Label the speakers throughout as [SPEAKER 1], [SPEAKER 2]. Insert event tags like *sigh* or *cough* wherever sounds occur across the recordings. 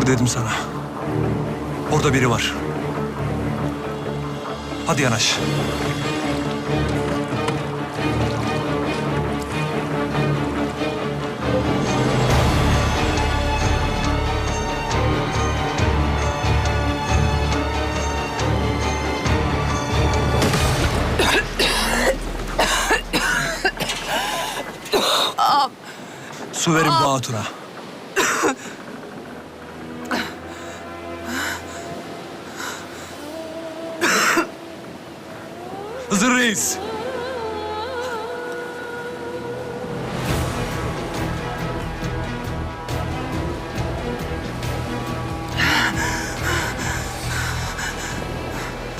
[SPEAKER 1] Dur dedim sana. Orada biri var. Hadi yanaş. Su verin bu hatuna. Reis.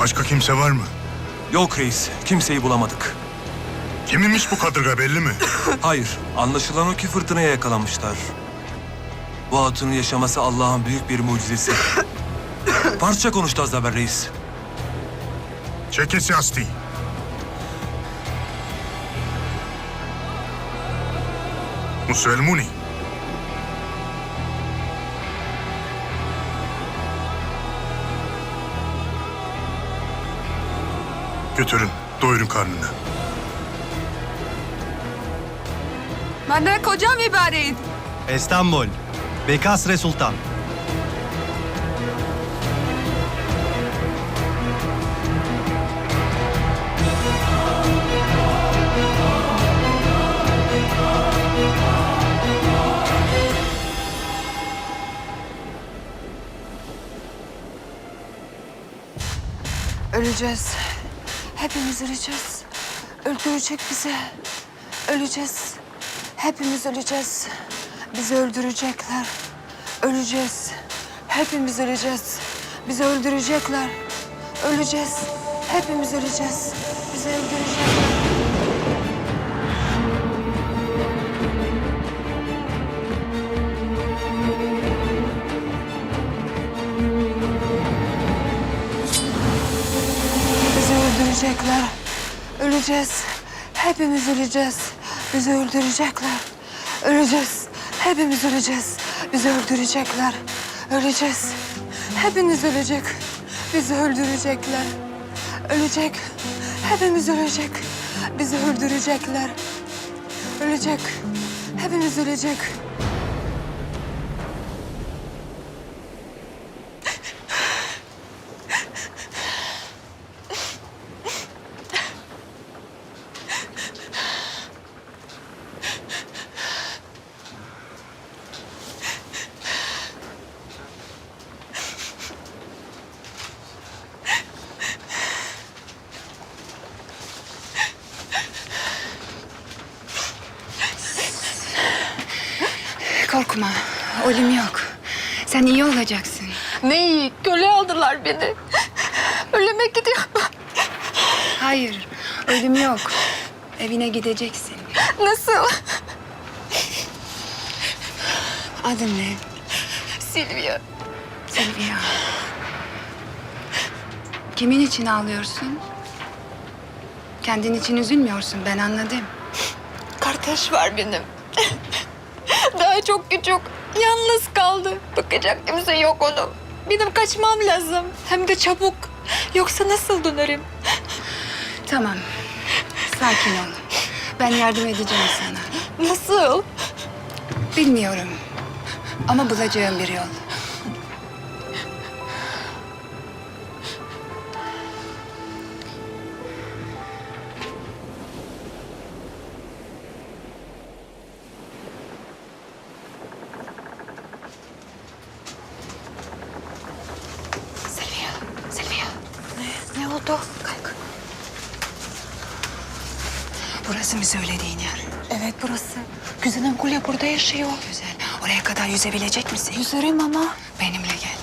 [SPEAKER 2] Başka kimse var mı?
[SPEAKER 1] Yok reis, kimseyi bulamadık.
[SPEAKER 2] Kiminmiş bu kadırga belli mi? *coughs*
[SPEAKER 1] Hayır, anlaşılan o ki fırtınaya yakalanmışlar. Bu hatunun yaşaması Allah'ın büyük bir mucizesi. *coughs* Parça konuştu az evvel reis.
[SPEAKER 2] Çekesi Muselmuni. Götürün, doyurun karnını.
[SPEAKER 3] Benden kocam ibaret.
[SPEAKER 4] İstanbul, Bekasre Sultan.
[SPEAKER 3] Öleceğiz. Hepimiz öleceğiz. Öldürecek bizi. Öleceğiz. Hepimiz öleceğiz. Bizi öldürecekler. Öleceğiz. Hepimiz öleceğiz. Bizi öldürecekler. Öleceğiz. Hepimiz öleceğiz. Bizi öldürecekler. Öleceğiz. Hepimiz öleceğiz. Bizi öldürecekler. Öleceğiz. Hepimiz öleceğiz. Bizi öldürecekler. Öleceğiz. Hepiniz ölecek. Bizi öldürecekler. Ölecek. Hepimiz ölecek. Bizi öldürecekler. Ölecek. Hepimiz ölecek.
[SPEAKER 5] Korkma, ölüm yok. Sen iyi olacaksın.
[SPEAKER 3] Ne iyi. Köle aldılar beni. Ölüme gidiyorum.
[SPEAKER 5] Hayır, ölüm yok. Evine gideceksin.
[SPEAKER 3] Nasıl?
[SPEAKER 5] Adın ne?
[SPEAKER 3] Silvia.
[SPEAKER 5] Silvia. Kimin için ağlıyorsun? Kendin için üzülmüyorsun, ben anladım.
[SPEAKER 3] Kardeş var benim. Daha çok küçük. Yalnız kaldı. Bakacak kimse yok onun. Benim kaçmam lazım. Hem de çabuk. Yoksa nasıl dönerim?
[SPEAKER 5] Tamam, sakin ol. Ben yardım edeceğim sana.
[SPEAKER 3] Nasıl?
[SPEAKER 5] Bilmiyorum ama bulacağım bir yol.
[SPEAKER 3] Oldu? Kalk.
[SPEAKER 5] Burası mı söylediğin yer?
[SPEAKER 3] Evet burası. Güzelim Kulya burada yaşıyor.
[SPEAKER 5] Güzel. Oraya kadar yüzebilecek misin?
[SPEAKER 3] Yüzerim ama.
[SPEAKER 5] Benimle gel.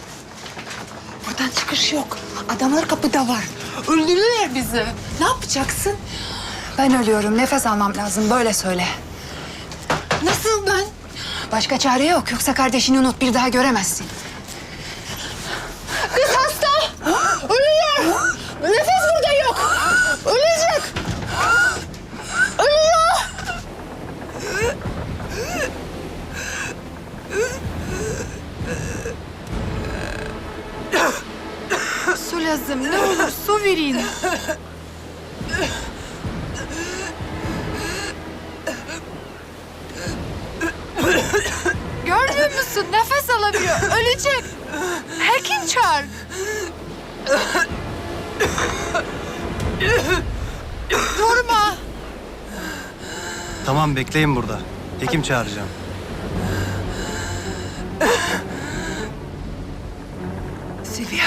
[SPEAKER 3] Buradan çıkış yok. Adamlar kapıda var. Öldürürler bizi. Ne yapacaksın?
[SPEAKER 5] Ben ölüyorum. Nefes almam lazım. Böyle söyle.
[SPEAKER 3] Nasıl ben?
[SPEAKER 5] Başka çare yok. Yoksa kardeşini unut. Bir daha göremezsin.
[SPEAKER 3] Nefes burada yok. Ölecek. Ölüyor. lazım. Ne olur su verin. Görmüyor musun? Nefes alamıyor. Ölecek. Hekim çağır. Durma.
[SPEAKER 4] Tamam bekleyin burada. Hekim çağıracağım.
[SPEAKER 5] Silvia,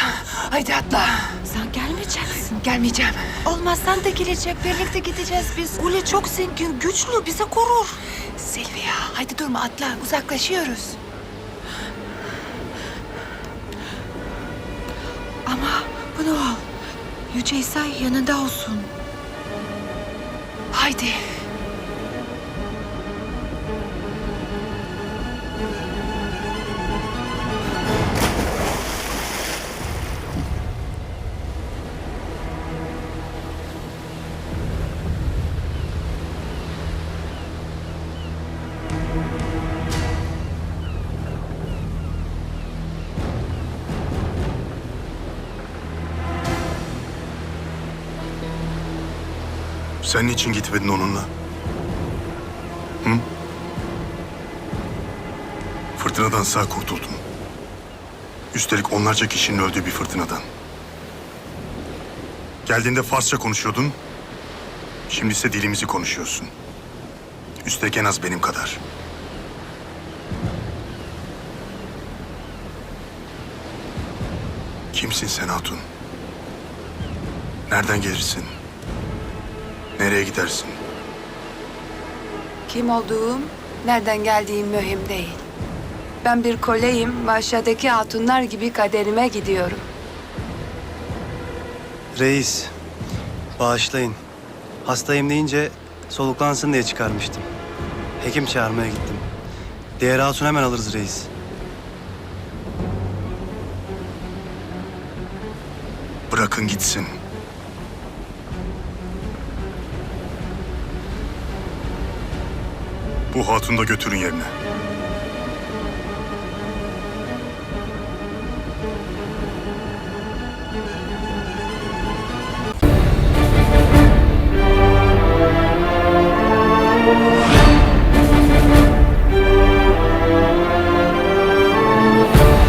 [SPEAKER 5] haydi atla.
[SPEAKER 3] Sen gelmeyeceksin.
[SPEAKER 5] Gelmeyeceğim.
[SPEAKER 3] Olmazsan da gelecek. Birlikte gideceğiz biz. Ule çok zengin, güçlü. Bize korur.
[SPEAKER 5] Silvia, haydi durma atla. Uzaklaşıyoruz.
[SPEAKER 3] Yüce yanında olsun.
[SPEAKER 5] Haydi.
[SPEAKER 2] Sen niçin gitmedin onunla? Hı? Fırtınadan sağ kurtuldun. Üstelik onlarca kişinin öldüğü bir fırtınadan. Geldiğinde Farsça konuşuyordun. Şimdi ise dilimizi konuşuyorsun. Üstelik en az benim kadar. Kimsin sen Hatun? Nereden gelirsin? Nereye gidersin?
[SPEAKER 5] Kim olduğum, nereden geldiğim mühim değil. Ben bir koleyim ve aşağıdaki hatunlar gibi kaderime gidiyorum.
[SPEAKER 4] Reis, bağışlayın. Hastayım deyince soluklansın diye çıkarmıştım. Hekim çağırmaya gittim. Diğer hatun hemen alırız reis.
[SPEAKER 2] Bırakın gitsin. Bu hatunu da götürün yerine.